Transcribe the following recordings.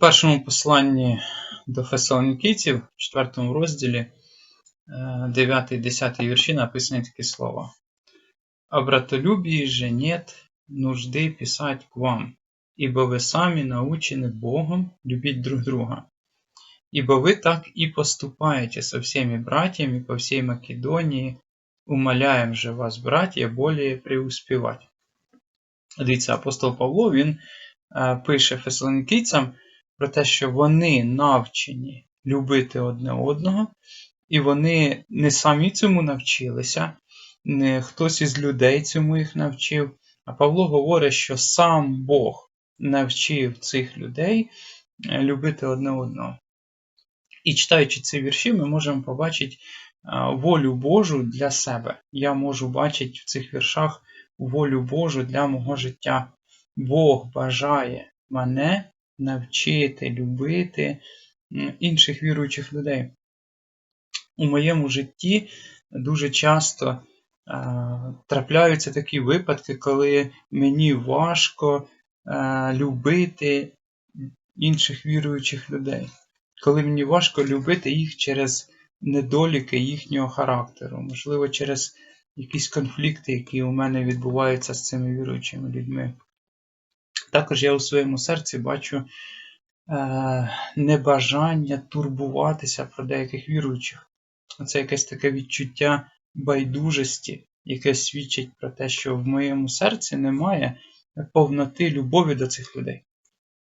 першому посланні до Фесалонікійців, в 4 розділі, 9-10 вірші написані такі слова. «О братолюбии же нет нужды писать к вам, ибо вы сами научены Богом любить друг друга. Ибо вы так и поступаете со всеми братьями по всей Македонии, умоляем же вас, братья, более преуспевать. Дивіться, апостол Павло він е, пише фесалоникійцям про те, що вони навчені любити одне одного, і вони не самі цьому навчилися, не хтось із людей цьому їх навчив. А Павло говорить, що сам Бог навчив цих людей е, любити одне одного. І читаючи ці вірші, ми можемо побачити е, волю Божу для себе. Я можу бачити в цих віршах волю Божу для мого життя. Бог бажає мене навчити любити інших віруючих людей. У моєму житті дуже часто трапляються такі випадки, коли мені важко любити інших віруючих людей, коли мені важко любити їх через недоліки їхнього характеру, можливо, через якісь конфлікти, які у мене відбуваються з цими віруючими людьми. Також я у своєму серці бачу е, небажання турбуватися про деяких віруючих. Це якесь таке відчуття байдужості, яке свідчить про те, що в моєму серці немає повноти любові до цих людей.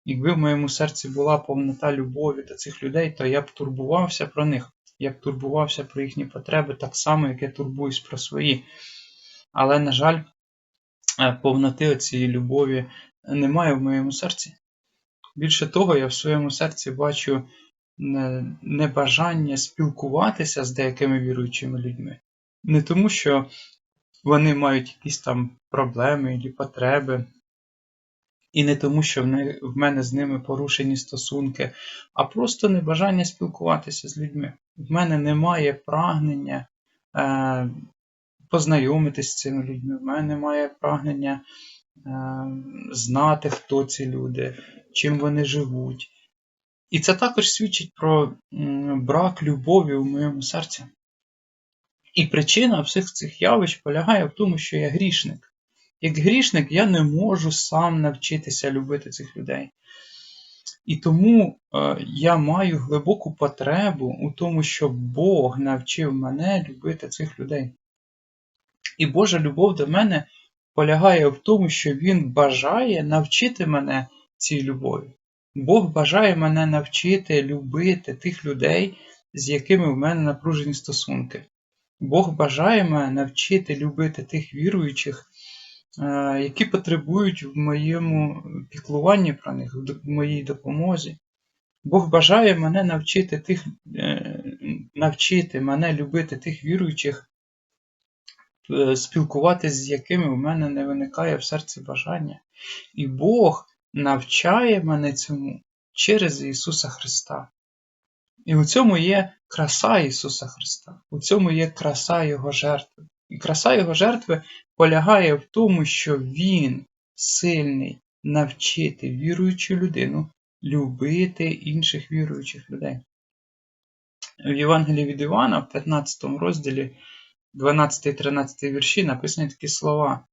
Якби в моєму серці була повнота любові до цих людей, то я б турбувався про них, я б турбувався про їхні потреби так само, як я турбуюсь про свої. Але, на жаль, е, повноти цієї любові немає в моєму серці. Більше того, я в своєму серці бачу небажання спілкуватися з деякими віруючими людьми. Не тому, що вони мають якісь там проблеми чи потреби, і не тому, що в мене з ними порушені стосунки, а просто небажання спілкуватися з людьми. В мене немає прагнення е, познайомитися з цими людьми, в мене немає прагнення знати, хто ці люди, чим вони живуть. І це також свідчить про брак любові у моєму серці. І причина всіх цих явищ полягає в тому, що я грішник. Як грішник, я не можу сам навчитися любити цих людей. І тому е, я маю глибоку потребу у тому, щоб Бог навчив мене любити цих людей. І Божа любов до мене полягає в тому, що Він бажає навчити мене цій любові. Бог бажає мене навчити любити тих людей, з якими в мене напружені стосунки. Бог бажає мене навчити любити тих віруючих, е, які потребують в моєму піклуванні про них, в моїй допомозі. Бог бажає мене навчити тих, е, навчити мене любити тих віруючих, спілкуватися з якими в мене не виникає в серці бажання. І Бог навчає мене цьому через Ісуса Христа. І у цьому є краса Ісуса Христа, у цьому є краса Його жертви. І краса Його жертви полягає в тому, що Він сильний навчити віруючу людину любити інших віруючих людей. В Євангелії від Івана, в 15 розділі, 12-13 вірші написані такі слова.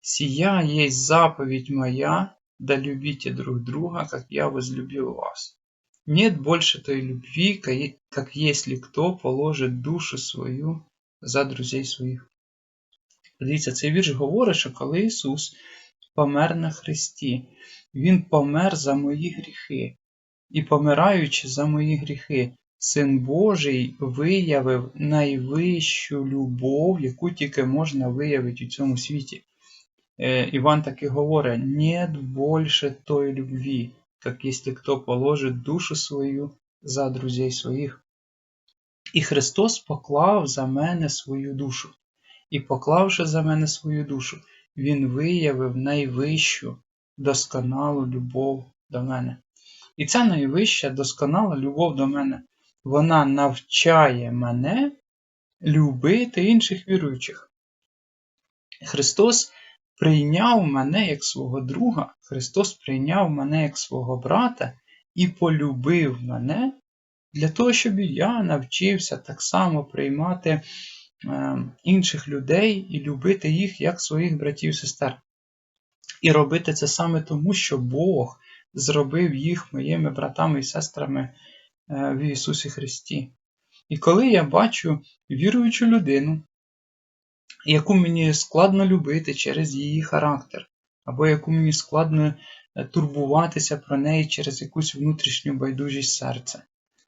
«Сия есть заповедь моя, да любите друг друга, как я возлюбил вас. Нет больше той любви, как если кто положит душу свою за друзей своїх. Дивіться, цей вірш говорить, що коли Ісус помер на Христі, Він помер за мої гріхи. І помираючи за мої гріхи, Син Божий виявив найвищу любов, яку тільки можна виявити у цьому світі. Е, Іван таки говорить: нет больше той любви, как если кто положит душу свою за друзей своїх. І Христос поклав за мене свою душу. І, поклавши за мене свою душу, Він виявив найвищу досконалу любов до мене. І ця найвища досконала любов до мене вона навчає мене любити інших віруючих. Христос прийняв мене як свого друга, Христос прийняв мене як свого брата і полюбив мене, для того, щоб я навчився так само приймати е, інших людей і любити їх як своїх братів і сестер. І робити це саме тому, що Бог зробив їх моїми братами і сестрами в Ісусі Христі. І коли я бачу віруючу людину, яку мені складно любити через її характер, або яку мені складно е, турбуватися про неї через якусь внутрішню байдужість серця,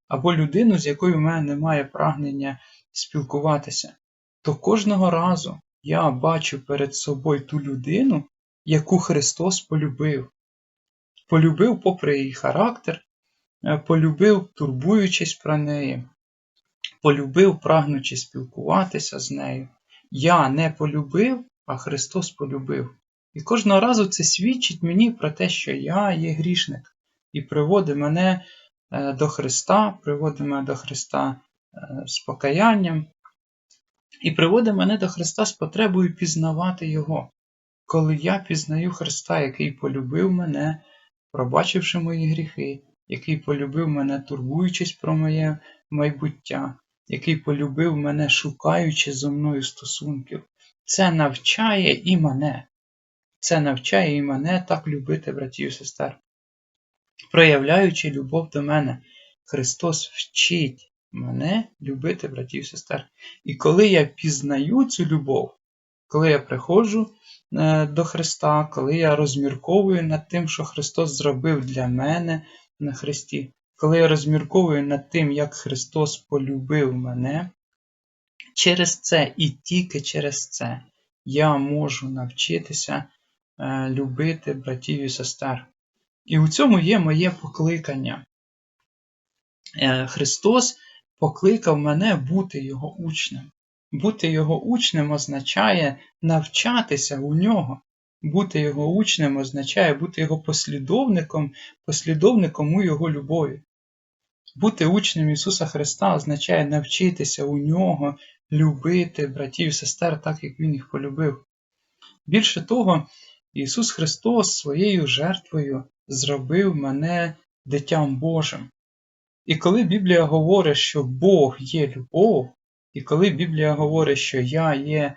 або людину, з якою в мене немає прагнення спілкуватися, то кожного разу я бачу перед собою ту людину, яку Христос полюбив. Полюбив попри її характер, е, полюбив, турбуючись про неї, полюбив, прагнучи спілкуватися з нею. Я не полюбив, а Христос полюбив. І кожного разу це свідчить мені про те, що я є грішник, і приводить мене е, до Христа, приводить мене до Христа е, з покаянням, і приводить мене до Христа з потребою пізнавати Його. Коли я пізнаю Христа, який полюбив мене, пробачивши мої гріхи, який полюбив мене, турбуючись про моє майбуття, який полюбив мене, шукаючи зо мною стосунків, це навчає і мене. Це навчає і мене так любити братів і сестер. Проявляючи любов до мене, Христос вчить мене любити братів і сестер. І коли я пізнаю цю любов, коли я приходжу е, до Христа, коли я розмірковую над тим, що Христос зробив для мене на Христі, коли я розмірковую над тим, як Христос полюбив мене, через це і тільки через це я можу навчитися е, любити братів і сестер. І у цьому є моє покликання. Е, Христос покликав мене бути Його учнем. Бути Його учнем означає навчатися у нього. Бути Його учнем означає бути Його послідовником, послідовником у Його любові. Бути учнем Ісуса Христа означає навчитися у Нього любити братів і сестер так, як Він їх полюбив. Більше того, Ісус Христос своєю жертвою зробив мене дитям Божим. І коли Біблія говорить, що Бог є любов, і коли Біблія говорить, що я є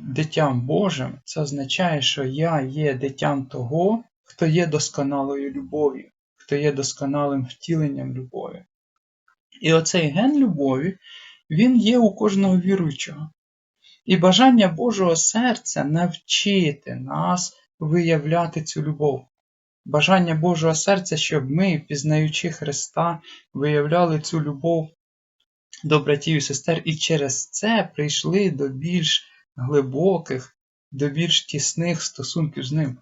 дитям Божим, це означає, що я є дитям того, хто є досконалою любов'ю хто є досконалим втіленням любові. І оцей ген любові, він є у кожного віруючого. І бажання Божого серця навчити нас виявляти цю любов. Бажання Божого серця, щоб ми, пізнаючи Христа, виявляли цю любов до братів і сестер, і через це прийшли до більш глибоких, до більш тісних стосунків з ним.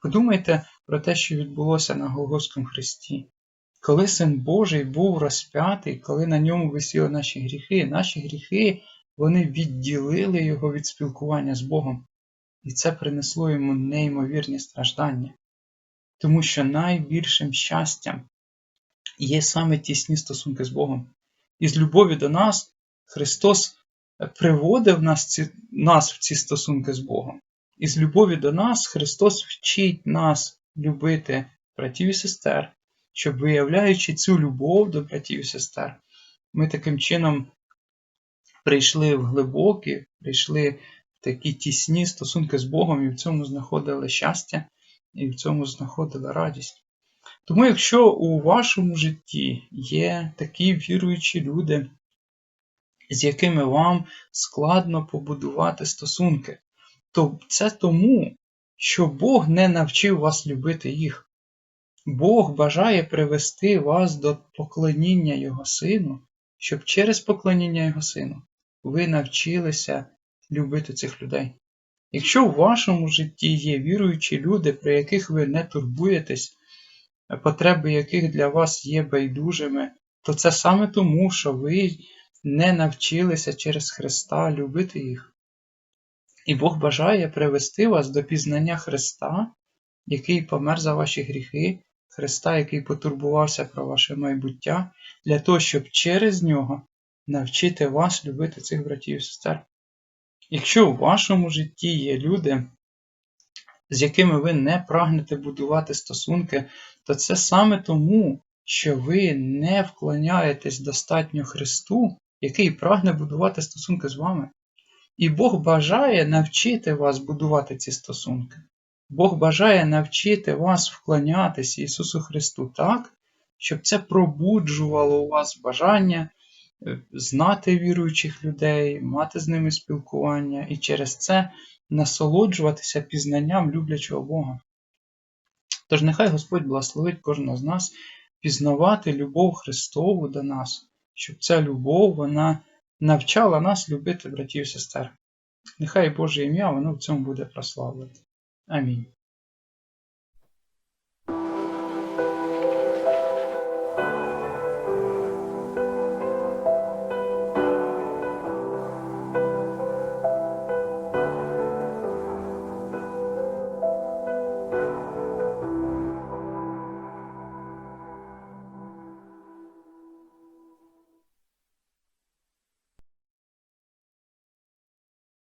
Подумайте про те, що відбулося на Голгофському Христі. Коли Син Божий був розп'ятий, коли на ньому висіли наші гріхи, наші гріхи вони відділили його від спілкування з Богом, і це принесло йому неймовірні страждання. Тому що найбільшим щастям є саме тісні стосунки з Богом. І з любові до нас Христос приводив нас, нас в ці стосунки з Богом. І з любові до нас Христос вчить нас любити братів і сестер, щоб, виявляючи цю любов до братів і сестер, ми таким чином прийшли в глибокі, прийшли в такі тісні стосунки з Богом і в цьому знаходили щастя, і в цьому знаходили радість. Тому, якщо у вашому житті є такі віруючі люди, з якими вам складно побудувати стосунки, то це тому, що Бог не навчив вас любити їх. Бог бажає привести вас до поклоніння Його Сину, щоб через поклоніння Його Сину ви навчилися любити цих людей. Якщо в вашому житті є віруючі люди, про яких ви не турбуєтесь, потреби яких для вас є байдужими, то це саме тому, що ви не навчилися через Христа любити їх. І Бог бажає привести вас до пізнання Христа, який помер за ваші гріхи, Христа, який потурбувався про ваше майбуття, для того, щоб через нього навчити вас любити цих братів і сестер. Якщо у вашому житті є люди, з якими ви не прагнете будувати стосунки, то це саме тому, що ви не вклоняєтесь достатньо Христу, який прагне будувати стосунки з вами. І Бог бажає навчити вас будувати ці стосунки. Бог бажає навчити вас вклонятися Ісусу Христу так, щоб це пробуджувало у вас бажання е, знати віруючих людей, мати з ними спілкування і через це насолоджуватися пізнанням люблячого Бога. Тож нехай Господь благословить кожного з нас пізнавати любов Христову до нас, щоб ця любов вона навчала нас любити братів і сестер. Нехай Боже ім'я воно в цьому буде прославлено. Амінь.